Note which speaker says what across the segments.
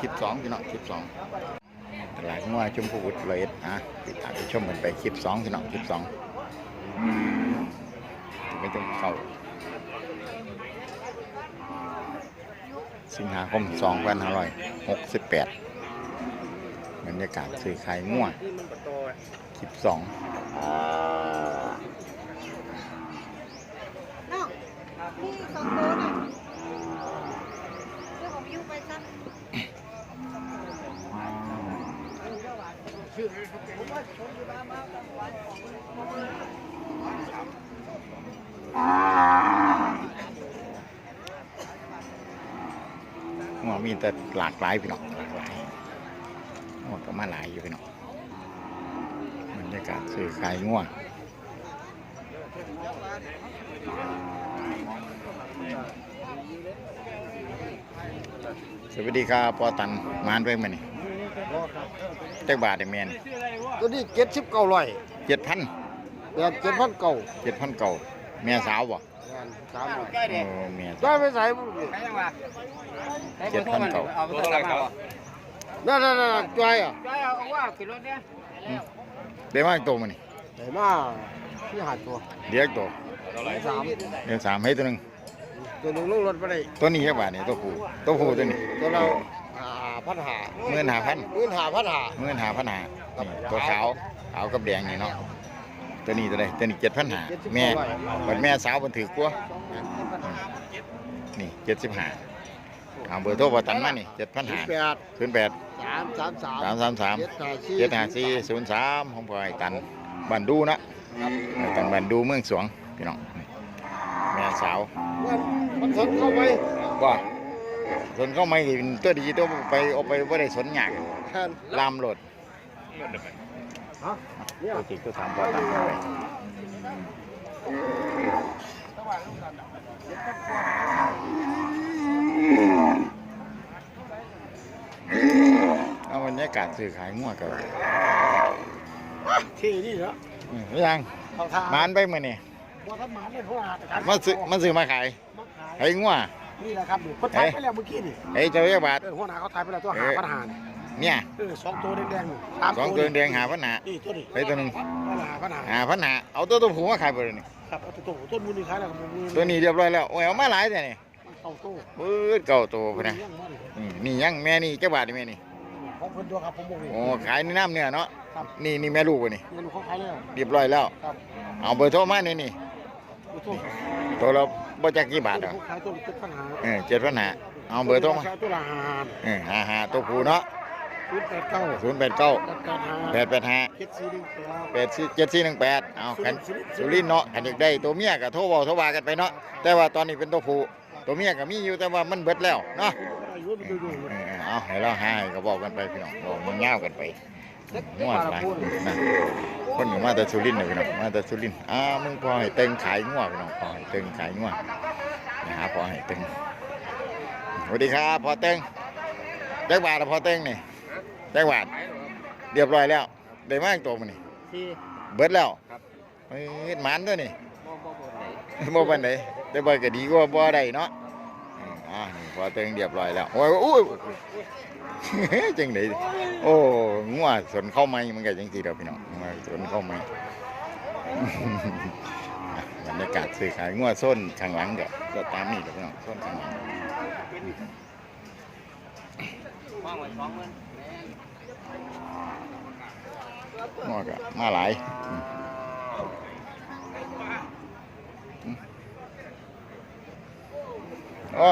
Speaker 1: คลิปสองพี่น้องคลิปสองตลาดงัวชมพูอุดเลยอะติดตามไปชมกันไปคลิปสองพี่น้องคลิปสองไม่ต้องเข้าสิงหาคม2568บรรยากาศซื้อขายงัวคลิปสอง
Speaker 2: น้องนี่สองตัว งั
Speaker 1: วมีแต่หลากหลายพี่น้องหลากหลายงัวก็มาหลายอยู่พี่น้องบรรยากาศซื้อขายงัวสวัสดีครับปอตันมานไปไหมนี่เจ็กบาทได้แมน
Speaker 3: ตัวนี้เจ็ดสิบเก้าร้อย
Speaker 1: เจ็ดพัน
Speaker 3: แปดเจ็ดพันเก้า
Speaker 1: เจ็ดพันเก่าแม่สาวบ่
Speaker 3: สามร้อย
Speaker 1: โอ้แม่
Speaker 3: ได้ไปใส่บุ้ง
Speaker 1: เจ็ดพันเก่า
Speaker 4: เอาไปตัวละครับ
Speaker 3: นั่นนั่นนั่นจ้อยอะ
Speaker 4: ได้เอาว่าขึ้นรถเนี่ย
Speaker 1: ได้มากตัวมันนี่
Speaker 3: ได้มาที่หาดตัว
Speaker 1: เลี้ยงตัว
Speaker 3: สาม
Speaker 1: เลี้ยงสามให้ตัวหนึ่ง
Speaker 3: ตัวหนึ่งลงรถไปได้
Speaker 1: ตัวนี้แค่บาทนี่ตัวผู้ตัวผู้ตัวนี้
Speaker 3: ตัวเราหา พันหา
Speaker 1: เมื่นหาพัน
Speaker 3: เงินหาพันหา
Speaker 1: เมื่นหาพันหานี่ตัวขาวขาวกับแดงนี่เนาะตัวนี้ตัวใดตัวนี้เจ็ดพันหาแม่บัดแม่สาวมันถือกลัวนี่เจ็ดสิบห้าเอาเบอร์โทรประตันมานี่เจ็ดพันหา
Speaker 3: แปด
Speaker 1: ศูนย์แปด
Speaker 3: สามสามสาม
Speaker 1: สามสามสาม
Speaker 3: เจ็ดหาสี่
Speaker 1: เจ็ดห้าสี่ศูนย์สามของพ่อไอ้ตันบันดูนะไอ้ตันบันดูเมืองสวงพี่น้องนี่แม่สาว
Speaker 3: มันมันสนเข้าไป
Speaker 1: ว่า สนเข้าไม่เป็นตัวดีตัวไปเอาไปว่าได้สนหยาก
Speaker 3: แทน
Speaker 1: ลามโหลด
Speaker 3: ฮะเนี่ย
Speaker 1: ตัวจริงตัวสามพอตังไปเอาบรรยากาศซื้อขายงัวกัน
Speaker 3: ที่นี่เหรอ
Speaker 1: อืมยัง
Speaker 3: เขาทามา
Speaker 1: นไปมื่อนี่
Speaker 3: ว่าทำหมันเนี่ยเพราะว่า
Speaker 1: มาซื้อมาซื้อมาขาย
Speaker 3: มาขาย
Speaker 1: ไอ้งัว
Speaker 3: นี่แหละครับนี่เขาถ่ายไปแล้วเมื่อกี้นี่
Speaker 1: ไอ้เจ้าเรียกบาท
Speaker 3: เออหัวหน้าเขาถ่ายไปแล้วตัวหาพันหา
Speaker 1: เนี่ย
Speaker 3: เออสองตัวแดงๆนี่สาม
Speaker 1: สองตัวแดงหาพันหา
Speaker 3: นี่ตัวนี้
Speaker 1: ไอ้ตัวหนึ่ง
Speaker 3: พันหาพันหา
Speaker 1: หาพันหาเอาตัวตัวผูมาขายไปเลยนี่
Speaker 3: ครับเอาตัวตัวต้นมูลนี่ขายแล้วครับมูล
Speaker 1: ตัวนี้เรียบร้อยแล้วโอ้ยเอามาหลายแต่นี่
Speaker 3: เก่าตู้
Speaker 1: ปื๊ดเก่าตัวพุ่นนะ
Speaker 3: ยังมาดิ
Speaker 1: อืมนี่ยังแม่นี่เจ้าบาทนี่แม่นี่
Speaker 3: ของเพิ่นตัวครับผมบอกเลย
Speaker 1: โอ้ขายในน้ำเนี่ยเนาะ
Speaker 3: ครับ
Speaker 1: นี่นี่แม่ลูกวะนี่
Speaker 3: เงินเขาขายแล้ว
Speaker 1: เรียบร้อยแล้ว
Speaker 3: ครับ
Speaker 1: เอาเบอร์โทรมานี่นี่
Speaker 3: เอาตัว
Speaker 1: ตัวเรา บ่จักกี่บาทเหรอ
Speaker 3: เขาขายตัวเจ็ดพันหา
Speaker 1: เออเจ็ดพันหาเอาเบอร์โทรมา
Speaker 3: ขายตัวละหา
Speaker 1: เออหาหาตัวผู้เนาะ
Speaker 3: ศูนย์แปดเก้า
Speaker 1: ศูนย์แปดเก้า
Speaker 3: แปดแปดหา
Speaker 1: แปดแปดห้า
Speaker 3: เจ็ดสี่หนึ่งแปด
Speaker 1: แปดสี่เจ็ดสี่หนึ่งแปดเอาคันสุรินทร์เนาะคันอยากได้ตัวเมียกับโทรบอกโทรว่ากันไปเนาะแต่ว่าตอนนี้เป็นตัวผู้ตัวเมียก็มีอยู่แต่ว่ามันเบิดแล้วเนาะ
Speaker 3: อายุมันดูอยู่
Speaker 1: เออเอาให้เราให้ก็บอกกันไปพี่น้องบอกมันเงาวกันไปงวดไปนะ คนก็มาแต่สุรินทร์เลยพี่น้องมาแต่สุรินทร์อ่ามึงพอให้เต็งขายงวดพี่น้องพอให้เต็งขายงวดนะฮะพอให้เต็งสวัสดีครับพอเต็งแจ็คบาทอะพอเต็งนี่แจ็คบาทเรียบร้อยแล้วได้มากตัวมันนี่
Speaker 4: ที่
Speaker 1: เบิดแล้ว
Speaker 4: ครับ
Speaker 1: เฮ้ยหมันตัวนี่
Speaker 4: บ่บ่บ่ไหน
Speaker 1: บ่ปานใดแต่บ่ก็ดีกว่าบ่ได้เนาะอืมอ่านี่พอเต็งเรียบร้อยแล้วโอ้ยอุ้ยจังไดโอ้งัวสนเข้าไม้มันก็จังซี่ดอกพี่น้อง งัวนเข้าไม้อะบรรยากาศซื้อขายงัวส้นข้างหลังก็ก็ตามนี่เดอกพี่น้องส้นข้างหลัง
Speaker 4: ว่างไว้สองหมื่น
Speaker 1: งัวก็มาหลายอืมอืมโอ้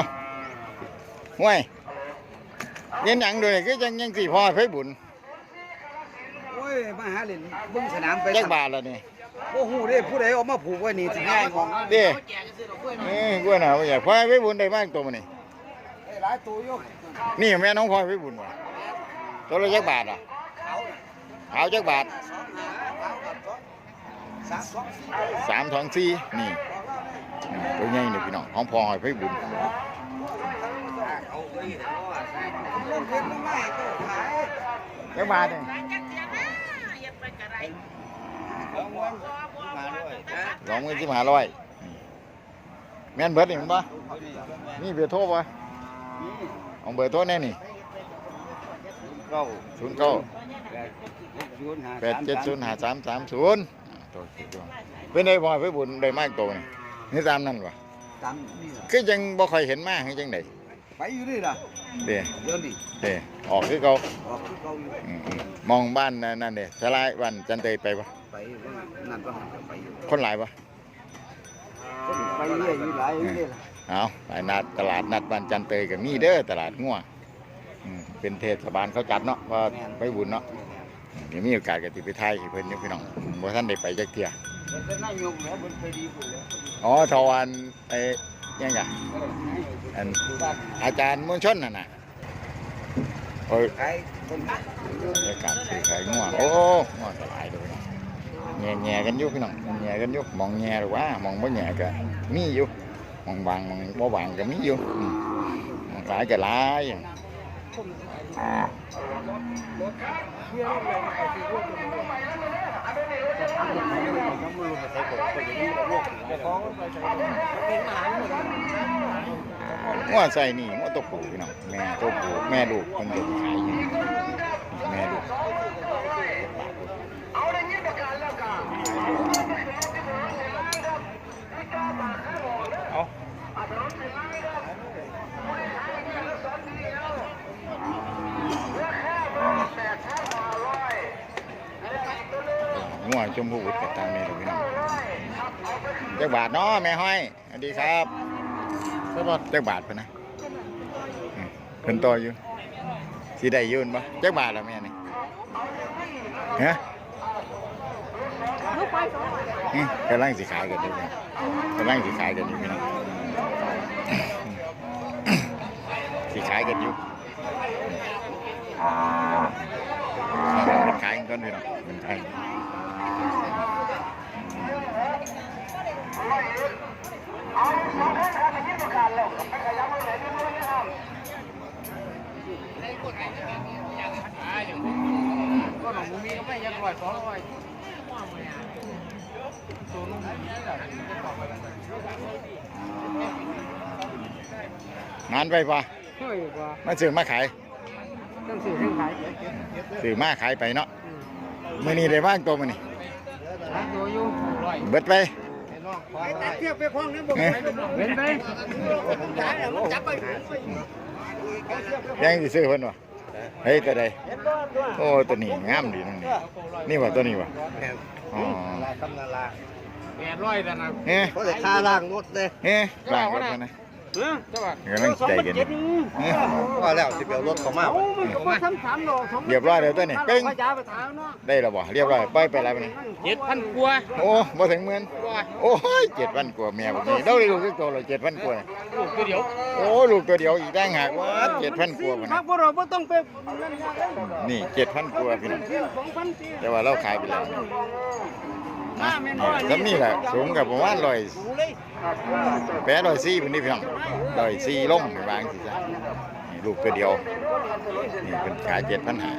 Speaker 1: ห่วยเย็นหยังด้วยคือจังยังสิพ่อไผบุญ
Speaker 4: ยมาหาเล่นเบิ่งสนามไป
Speaker 1: จักบาทแล้วนี่
Speaker 4: โอ้โหเด้ผู้ใดเอามาผูกไว้นี่สิง่ายของ
Speaker 1: เด้เอ้ยกล้วยหนาวอยากพ่อไผบุญได้บ้างตัวมันนี่
Speaker 4: หลายตัวอยู่
Speaker 1: นี่แม่น้องพ่อไผบุญว่ะตัวละจักบาทอะขาวจักบาท
Speaker 4: สามสองสี่
Speaker 1: สามทองสี่นี่อืมตัวใหญ่นี่พี่น้องของพ่อไผบุญ
Speaker 4: เอาไว้แต่ว่าเรื่องเล่นไม่ก็ขาย
Speaker 1: จักบาทเอง
Speaker 4: เอาเงินมาด้วยนะ
Speaker 1: สองหมื่นสิบห้าร้อยแม่นเบิดนี่มันปะนี่เบอร์โทรปะเอาเบอร์โทรแน่นี่
Speaker 4: ศเก้า
Speaker 1: ศูนย์เก้า
Speaker 4: แปดเจ็ดศูนย์ห้า
Speaker 1: แปดเจ็ดศูนย์หาสามสามศูนย์ตัวคิดว่าเป็นไงพอไปบุญได้มากตัวนี่นี่ตามนั่นวะ
Speaker 4: ตามนี่ล่ะ
Speaker 1: คือยังบ่ค่อยเห็นมากคือจังได
Speaker 4: ไปอยู่นี่ล่ะ
Speaker 1: เด้
Speaker 4: เดี๋ยวนี้
Speaker 1: เด้ออกคือเก่า
Speaker 4: ออกคือเก่าอยู่
Speaker 1: อืมอืมมองบ้านนั่นนั่นเด้สลายบ้านจันเตยไปปะ
Speaker 4: ไปนั่นก็หันไปอยู่
Speaker 1: คนหลายปะ
Speaker 4: ไปเรื่อยอยู่หลายอยู่นี่ล่ะ
Speaker 1: เอาไปนัดตลาดนัดบ้านจันเตยก็มีเด้อตลาดงัวอืมเป็นเทศบาลเขาจัดเนาะว่าไปบุญเนาะเดี๋ยวมีโอกาสก็สิไปถ่ายให้เพิ่นอยู่พี่น้องบ่ทันได้ไปจักเที่ย
Speaker 4: เป็นนายกแล้วมันไปดีพุ่นแล้ว
Speaker 1: อ๋อทวันไอ้ ยังไง
Speaker 4: เออ
Speaker 1: อัน
Speaker 4: ดูบ้าน
Speaker 1: อาจารย์มวลชนน่ะนะโอ้ย
Speaker 4: ขายคน
Speaker 1: บรรยากาศซื้อขายงัวโอ้งัวสลายเลยแง่แง่ๆกันอยู่พี่น้องแง่ๆกันอยู่มองแง่หรือว่ามองบ่แง่ก็มีอยู่มองบางมองบ่บางก็มีอยู่อืมมองหลายก็หลายงั ว่าใส่นี่งัวตัวผู้พี่น้องแม่ตัวผู้แม่ลูกคนจะขายอยู่แม่ลูกเอา งัวชมพูอุดกับตามนี่เลยพี่น้องเจ้าบาทเนาะแม่ห้อยสวัสดีครับเจ้าบาทเจ้าบาทเพิ่นนะอืมเพิ่นต่ออยู่สิได้อยืนปะเจ้าบาทละแม่นี่ฮะ
Speaker 2: ลูกไปสองวัน
Speaker 1: อืมกำลังสิขายกันอยู่พี่น้องกำลังสิขายกันอยู่พี่น้องสิขายกันอยู่มันขายกันก่อนพี่น้องมันขาย
Speaker 3: ก็หนองมีก็ไม่ยังร้อยสองร้อย
Speaker 1: งานไปปะ
Speaker 3: เฮ้ยว่า
Speaker 1: มาซื้อมาขาย
Speaker 3: ต้องซื้อเครื่องขาย
Speaker 1: ซื้อมาขายไปเนาะมื้อนี้ได้ว่างตัวมื้อนี้
Speaker 3: ร้านโยอยู่ร้อย
Speaker 1: เบิดไป
Speaker 3: ไปตัดเทียบไปคล้องนี่บอกไปเห็นไหมมันจับไป
Speaker 1: ยังสิซื้อเพิ่นวะ เฮ้ยตัวใดโอ้ตัวนี้งามดีนั่นนี่นี่ว่าตัวนี้วะอ๋อ
Speaker 4: ทำนาลา
Speaker 3: แปดร้อยแต่นะ
Speaker 1: เฮ้ย
Speaker 4: เขาจะค่าล่างรถเลย
Speaker 1: เฮ้ยล้างรถมานะ
Speaker 3: เออเจ้าบ่าว
Speaker 1: กำลังใจกันอยู่
Speaker 4: ว่าแล้วสิเปียวรถเขามา
Speaker 3: ก
Speaker 1: เรียบร้อยแล้วตัวนี้เป้ง
Speaker 3: ได้
Speaker 1: แล้วบ่เรียบร้อยไปล่อยไปแล้วนี้
Speaker 3: เจ็ดพันกว่า
Speaker 1: โอ้บ่ถึงหมื่นโอ้ย7,000กว่าแม่บ่มีเราได้ลูกคือโตแล้ว7,000กว่า
Speaker 3: ลูกตัวเดียว
Speaker 1: โอ้ลูกตัวเดียวอีกต่างหากว่า7,000กว่าพุ่น
Speaker 3: ครั
Speaker 1: น่ะ
Speaker 3: พวกเราไม่ต้องไปนั่นยากเลย
Speaker 1: นี่7,000กว่าพี่น้องแต่ว่าเราขายไปแล้ว
Speaker 3: ห้าเมตรร้อย
Speaker 1: ก็นี่แหละสูงกับประมาณร้อย
Speaker 3: ดูเลย
Speaker 1: แปดร้อยสี่เป็นนี่พี่น้องร้อยสี่ลงไปวางสิจ้ะนี่ลูกตัวเดียวนี่เป็นขายเจ็ดพันหา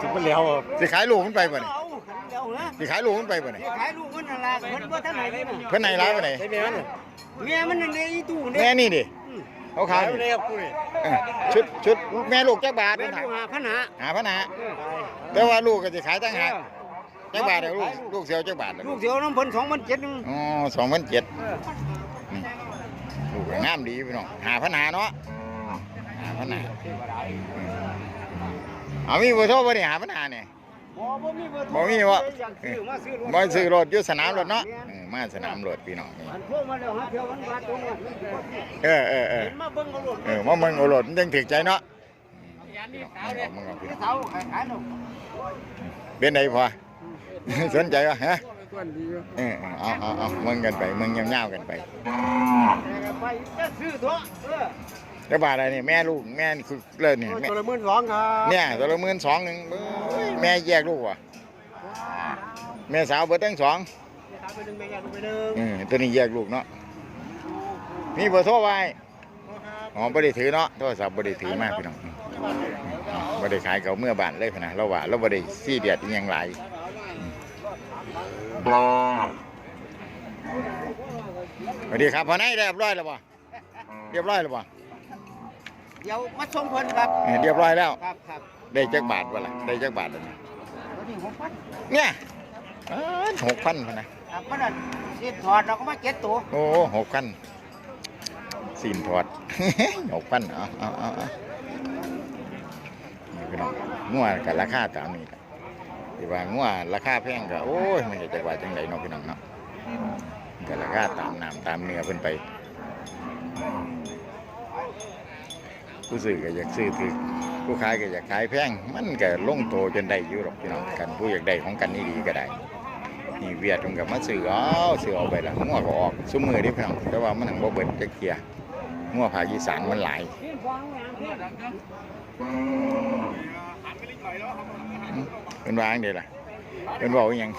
Speaker 3: สิบเป็นแล้ว
Speaker 1: สิขายลูกมันไปป่ะนี่
Speaker 3: เอาเดี๋ยวนะ
Speaker 1: สิขายลูกมันไปป่ะนี่
Speaker 3: ขายลูกมันอะไรเพิ่นบ่ทันไหนเลยนะ
Speaker 1: เพิ่นไหนร้ายป่ะนี่
Speaker 3: ใช่ไหมมันเมียมันนั่นในอีตู้
Speaker 1: แม่
Speaker 3: เนี่ย
Speaker 1: นี่ดิ เขาขาย
Speaker 3: เล
Speaker 1: นี่
Speaker 3: ยครับกูนี่
Speaker 1: เออชุดชุดแม่ลูกจักบาท
Speaker 3: แม่
Speaker 1: นี่
Speaker 3: ลูกหาพันหา
Speaker 1: หาพันหาแต่ว่าลูกก็สิขายตั้งหากจักบาทเดียวลูกลูกเสียวจักบาทเดียว
Speaker 3: ลูกเสียวน้ำเพิ่นสองพันเจ็ดนึง
Speaker 1: อ๋อสองพันเจ็ดนี่ลูกก็งามดีพี่น้องหาพันหาเนาะหาพันหาอืมเอามีเบอร์โทรบ่เนี่ยหาพันหาเนี่ย
Speaker 3: บ่บ่มีเบอร์โทร
Speaker 1: บ่มีวะ
Speaker 3: อยากซื้อมาซื้อรถ
Speaker 1: บ่ซื้อรถอยู่สนามรถเนาะเออมาสนามรถพี่น้องนี่
Speaker 3: อันโทรมาแล้วหาเที่ยวมันบาทตรงนั้น
Speaker 1: เออเออเออ
Speaker 3: เห็นมาเบิ่งเอารถ
Speaker 1: เออมาเมืองเอารถมันยังถึกใจเนาะ
Speaker 3: ยานนี่
Speaker 1: พี่
Speaker 3: สาว
Speaker 1: น้อง
Speaker 3: เนี่ย
Speaker 1: มึงเอาพี่น้อง
Speaker 3: เสาขายขายเนาะ
Speaker 1: เป็นไดพอสนใจวะฮะ
Speaker 3: ส่วนดีอยู่
Speaker 1: เออเอาเอาเอามึงกันไปมึงเงาวๆกันไป
Speaker 3: แต่ก็ไปจะซื้อเถอะเออ
Speaker 1: แล้วบาทอะไรนี่แม่ลูกแม่นี่คือเลิศนี่แม่
Speaker 3: ตัวละหมื่นสองครับ
Speaker 1: เนี่ยตัวละหมื่นสองหนึ่งเอ้ยแม่แยกลูกวะแม่สาวเบิดทั้งสอง
Speaker 3: ขายไปหนึ่งแม่ยาลูกไปหนึ่ง
Speaker 1: เออตัวนี้แยกลูกเนาะมีเบอร์โทรไว้อ๋อบ่ได้ถือเนาะโทรศัพท์บ่ได้ถือมากพี่น้องอืมอ๋อบ่ได้ขายเขาเมื่อบานเลยพะนะเราว่าเราบ่ได้ซีเดียดอิหยังหลายอืมสวัสดีครับพอไหนายเรียบร้อยแล้วบ่เรียบร้อยแล้วบ่
Speaker 3: เดี๋ยวมาส่งเพิ่นครับ
Speaker 1: เออเรียบร้อยแล้ว
Speaker 3: ครับครับ
Speaker 1: ได้จักบาทวะล่ะได้จักบาทแล้วนี่
Speaker 3: ตัวนี้หกพัน
Speaker 1: เนี่ยหกพันพะนะ
Speaker 3: ครับมันน่ะสิถอดเราก็มาเก็ตตัว
Speaker 1: โอ้หกพันสินถอดหกพันเอาเอาเอาเอานี่พี่น้องงัวกับราคาตามนี้ล่ะที่ว่างัวราคาแพงก็โอ้ยมันจะจักว่าจังไดเนาะพี่น้องเนาะก็ราคาตามน้ำตามเนื้อเพิ่นไป ผู้ซื้อก็อยากซื้อถือผู้ขายก็อยากขายแพงมันก็ลงโตจนได้อยู่หรอกพี่น้องกันผู้อยากได้ของกันนี่ดีก็ได้นี่เวียดมันกับมาซื้อเอาซื้อเอาไปละงัวก็ออกซุ้มมือดิพี่น้องแต่ว่ามันหังบ่เบิดจักเกียงัวภาคอีสานมันหลายเป็นวาจั่งเด้ล่ะเป็นเว้าอีหยัง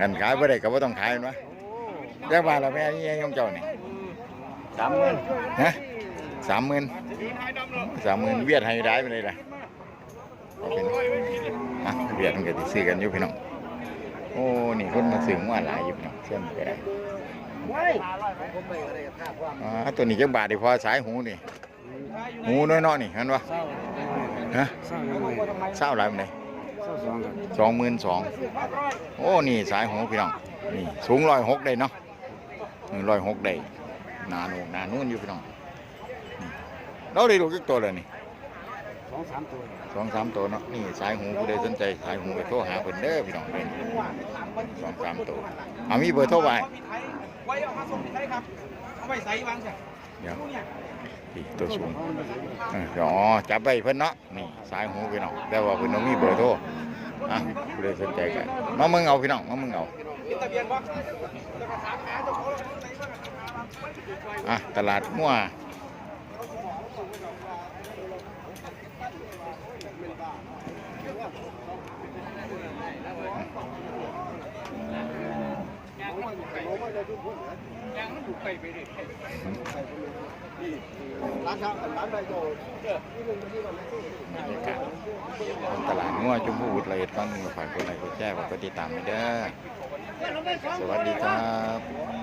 Speaker 1: อันขายบ่ได้ก็บ่ต้องขายนวะจักบาทละแม่นี่ยังเจ้านี่
Speaker 3: สามหมื่น
Speaker 1: ฮะสามหมื่นสามหมื่นเวียดให้ได้ไปเลยล่ะเอาเป็นอะเวียดมันก็สิซื้อกันอยู่พี่น้องโอ้นี่คนมาซื้องัวหลายอยู่พี่น้องเส้นก็ได้
Speaker 3: เฮ้ยผมไปอะไรกับท่าความ
Speaker 1: อ่าตัวนี้จักบาทดิพอสายหูนี่หูน้อยๆนี่เห็นปะฮะ
Speaker 3: เศร้ายังไง
Speaker 1: เศร้าหลายปานใด
Speaker 3: เศร้าสองครับ
Speaker 1: สองหมื่นสองโอ้นี่สายหูพี่น้องนี่สูงร้อยหกได้เนาะ ร้อยหกได้หนาหนูหนานุ่นอยู่พี่น้องนี่เราได้ดูกี่ตัวเลยนี่
Speaker 3: สองสามตัว
Speaker 1: สองสามตัวเนาะนี่สายหูผู้ใดสนใจสายหูก็โทรหาเพิ่นเด้อพี่น้องเด้อสองสามตัวเอามีเบอร์โทรไว้
Speaker 4: ไว้เอามาส่งที่ไทยครับเอาไปใส่วางจ้ะ
Speaker 1: เดี๋ยวนี่ตัวสูงเอออ๋อจับไว้เพิ่นเนาะนี่สายหูพี่น้องแต่ว่าเพิ่นบ่มีเบอร์โทรอะผู้ใดสนใจกันมามึงเอาพี่น้องมามึงเอา อะตลาดมั่วตลาดงัวจุมพูอุดละเอียดฟังฝากกดไลค์กดแชร์ฝากกดติดตามไปเด้อสวัสดีครับ